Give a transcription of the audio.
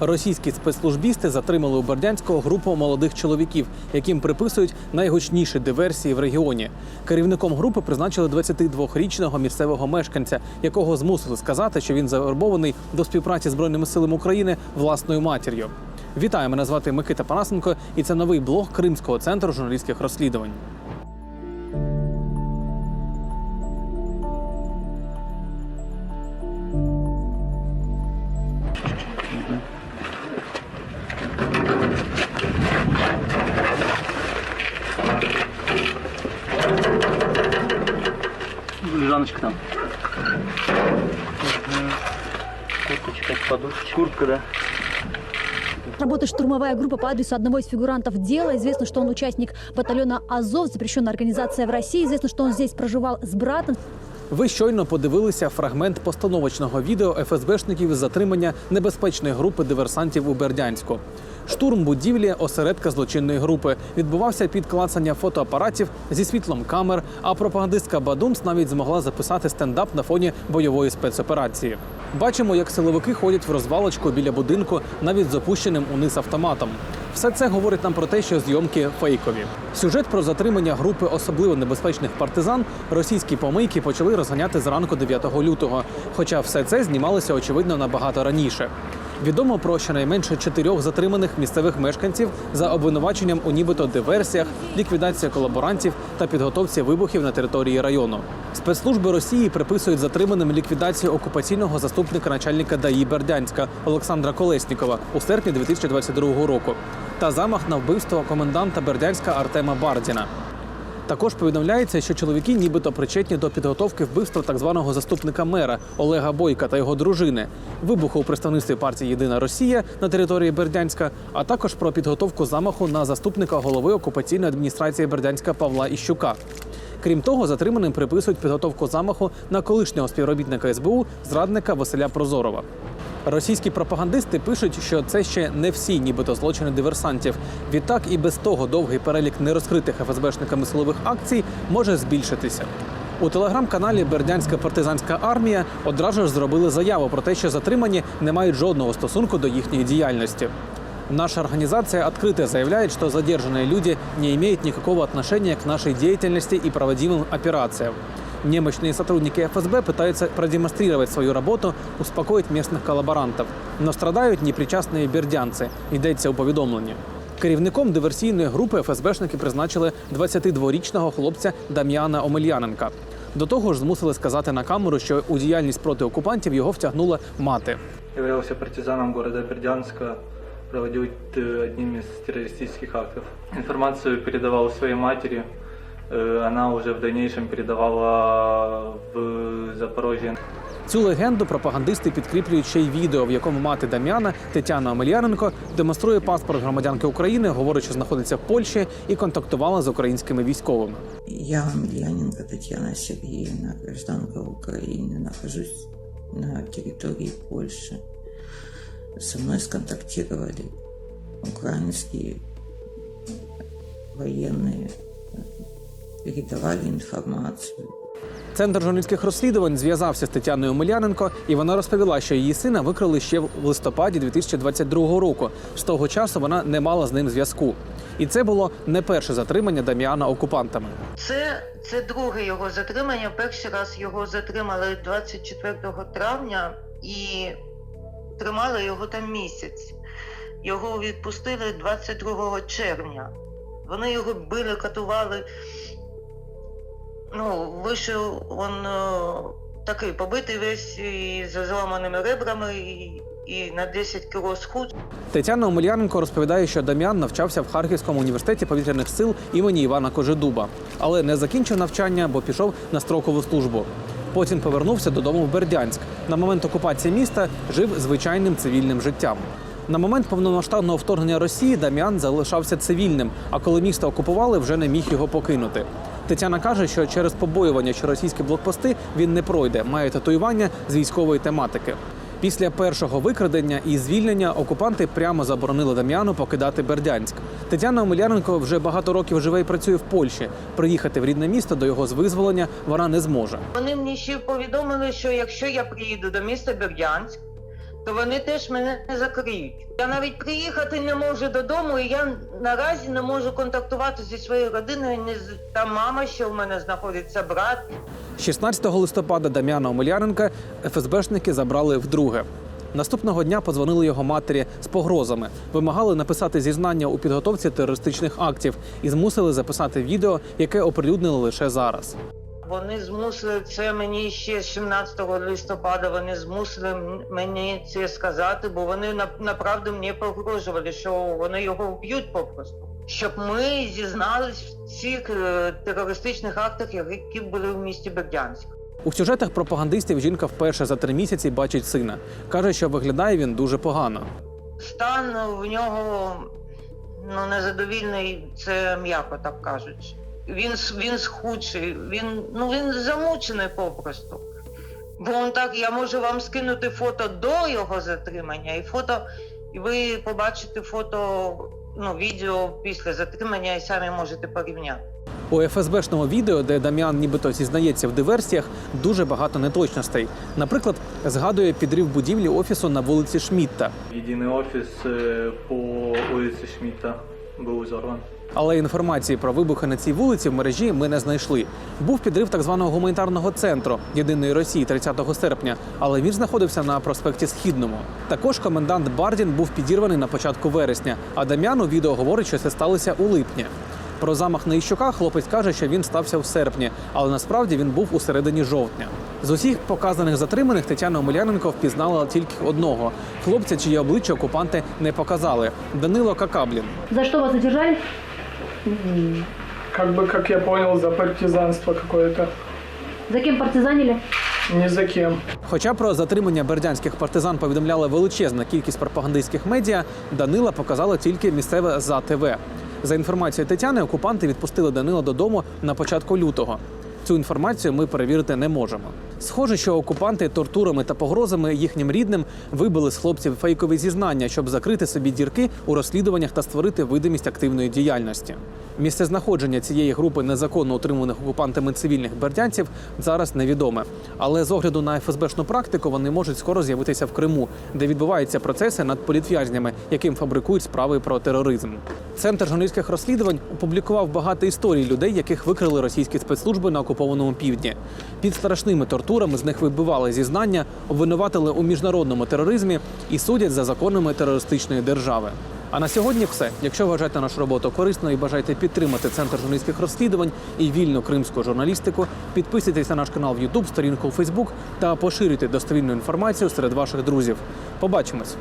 Російські спецслужбісти затримали у Бердянського групу молодих чоловіків, яким приписують найгучніші диверсії в регіоні. Керівником групи призначили 22-річного місцевого мешканця, якого змусили сказати, що він завербований до співпраці з збройними силами України власною матір'ю. Вітаю, мене звати Микита Панасенко, і це новий блог Кримського центру журналістських розслідувань. Лежаночка там. Курточка, подушечка. Куртка, да. Работает штурмовая группа по адресу одного из фигурантов дела. Известно, что он участник батальона «Азов», запрещенная организация в России. Известно, что он здесь проживал с братом. Ви щойно подивилися фрагмент постановочного відео ФСБшників з затримання небезпечної групи диверсантів у Бердянську. Штурм будівлі осередка злочинної групи відбувався під клацання фотоапаратів зі світлом камер. А пропагандистка Бадумс навіть змогла записати стендап на фоні бойової спецоперації. Бачимо, як силовики ходять в розвалочку біля будинку, навіть з опущеним униз автоматом. Все це говорить нам про те, що зйомки фейкові. Сюжет про затримання групи особливо небезпечних партизан російські помийки почали розганяти зранку 9 лютого. Хоча все це знімалося очевидно набагато раніше. Відомо про щонайменше чотирьох затриманих місцевих мешканців за обвинуваченням у нібито диверсіях, ліквідації колаборантів та підготовці вибухів на території району. Спецслужби Росії приписують затриманим ліквідацію окупаційного заступника начальника ДАІ Бердянська Олександра Колеснікова у серпні 2022 року та замах на вбивство коменданта Бердянська Артема Бардіна. Також повідомляється, що чоловіки нібито причетні до підготовки вбивства так званого заступника мера Олега Бойка та його дружини, вибуху у представництві партії Єдина Росія на території Бердянська, а також про підготовку замаху на заступника голови окупаційної адміністрації Бердянська Павла Іщука. Крім того, затриманим приписують підготовку замаху на колишнього співробітника СБУ зрадника Василя Прозорова. Російські пропагандисти пишуть, що це ще не всі, нібито злочини диверсантів. Відтак і без того довгий перелік нерозкритих ФСБшниками силових акцій може збільшитися. У телеграм-каналі Бердянська партизанська армія одразу ж зробили заяву про те, що затримані не мають жодного стосунку до їхньої діяльності. Наша организация открыто заявляет, что задержанные люди не имеют никакого отношения к нашей деятельности и проводимым операциям. Немощные сотрудники ФСБ пытаются продемонстрировать свою работу, успокоить местных коллаборантов. Но страдают непричастные бердянці, йдеться у повідомленні. Керівником диверсійної групи ФСБшники призначили 22-річного хлопця Дам'яна Омельяненка. До того ж, змусили сказати на камеру, що у діяльність проти окупантів його втягнула мати. являлся партизаном города Бердянска, проводил э, одним из террористических актов. Информацию передавал своей матери, э, она уже в дальнейшем передавала в Запорожье. Цю легенду пропагандисти підкріплюють ще й відео, в якому мати Дам'яна Тетяна Омельяненко демонструє паспорт громадянки України, говорить, що знаходиться в Польщі і контактувала з українськими військовими. Я Омельяненко Татьяна Сергеевна, гражданка Украины, нахожусь на территории Польши. Со мной сконтактировали украинские военные, передавали информацию. Центр журналістських розслідувань зв'язався з Тетяною Омеляненко, і вона розповіла, що її сина викрали ще в листопаді 2022 року. З того часу вона не мала з ним зв'язку. І це було не перше затримання Дам'яна окупантами. Це, це друге його затримання. Перший раз його затримали 24 травня і тримали його там місяць. Його відпустили 22 червня. Вони його били, катували. Ну, вийшов він е, такий побитий весь і з зламаними ребрами, і, і на 10 кіло схуд. Тетяна Омельяненко розповідає, що Дам'ян навчався в Харківському університеті повітряних сил імені Івана Кожедуба, але не закінчив навчання, бо пішов на строкову службу. Потім повернувся додому в Бердянськ. На момент окупації міста жив звичайним цивільним життям. На момент повномасштабного вторгнення Росії Дам'ян залишався цивільним, а коли місто окупували, вже не міг його покинути. Тетяна каже, що через побоювання, що російські блокпости він не пройде, має татуювання з військової тематики. Після першого викрадення і звільнення окупанти прямо заборонили Дам'яну покидати Бердянськ. Тетяна Омеляненко вже багато років живе і працює в Польщі. Приїхати в рідне місто до його звизволення вона не зможе. Вони мені ще повідомили, що якщо я приїду до міста Бердянськ, то вони теж мене не закриють. Я навіть приїхати не можу додому, і я наразі не можу контактувати зі своєю родиною. Не з там мама ще в мене знаходиться, брат. 16 листопада Дам'яна Омеляненка ФСБшники забрали вдруге. Наступного дня подзвонили його матері з погрозами, вимагали написати зізнання у підготовці терористичних актів і змусили записати відео, яке оприлюднили лише зараз. Вони змусили це мені ще 17 листопада. Вони змусили мені це сказати, бо вони на- направду мені погрожували, що вони його вб'ють попросту. Щоб ми зізнались в цих е, терористичних актах, які були в місті Бердянськ. У сюжетах пропагандистів жінка вперше за три місяці бачить сина. каже, що виглядає він дуже погано. Стан в нього ну незадовільний, це м'яко так кажуть Він с- він схудший, він ну він замучений попросту. Бо он так, я можу вам скинути фото до його затримання, і фото, і ви побачите фото, ну, відео після затримання і самі можете порівняти. У ФСБшному відео, де Дам'ян нібито зізнається в диверсіях, дуже багато неточностей. Наприклад, згадує підрив будівлі офісу на вулиці Шмітта. Единый офис э, по улице Шмидта был взорван. Але інформації про вибухи на цій вулиці в мережі ми не знайшли. Був підрив так званого гуманітарного центру єдиної Росії 30 серпня, але він знаходився на проспекті Східному. Також комендант Бардін був підірваний на початку вересня. А Дам'ян у відео говорить, що це сталося у липні. Про замах на Іщука хлопець каже, що він стався в серпні, але насправді він був у середині жовтня. З усіх показаних затриманих Тетяна Омеляненко впізнала тільки одного хлопця, чиє обличчя окупанти не показали Данило Какаблін. За что вас задержали? Как бы, как я понял, за партизанство какое-то. За кем партизанили? Ни за кем. Хоча про затримання бердянських партизан повідомляла величезна кількість пропагандистських медіа, Данила показала тільки місцеве за ТВ. За інформацією Тетяни, окупанти відпустили Данила додому на початку лютого. Цю інформацію ми перевірити не можемо. Схоже, що окупанти тортурами та погрозами їхнім рідним вибили з хлопців фейкові зізнання, щоб закрити собі дірки у розслідуваннях та створити видимість активної діяльності. Місце знаходження цієї групи незаконно утримуваних окупантами цивільних бердянців зараз невідоме. Але з огляду на ФСБшну практику вони можуть скоро з'явитися в Криму, де відбуваються процеси над політв'язнями, яким фабрикують справи про тероризм. Центр журналістських розслідувань опублікував багато історій людей, яких викрили російські спецслужби на окупованому півдні. Під страшними тортурами з них вибивали зізнання, обвинуватили у міжнародному тероризмі і судять за законами терористичної держави. А на сьогодні все. Якщо вважаєте нашу роботу корисною і бажаєте підтримати центр журналістських розслідувань і вільну кримську журналістику, підписуйтесь на наш канал в YouTube, сторінку у Facebook та поширюйте достовірну інформацію серед ваших друзів. Побачимось.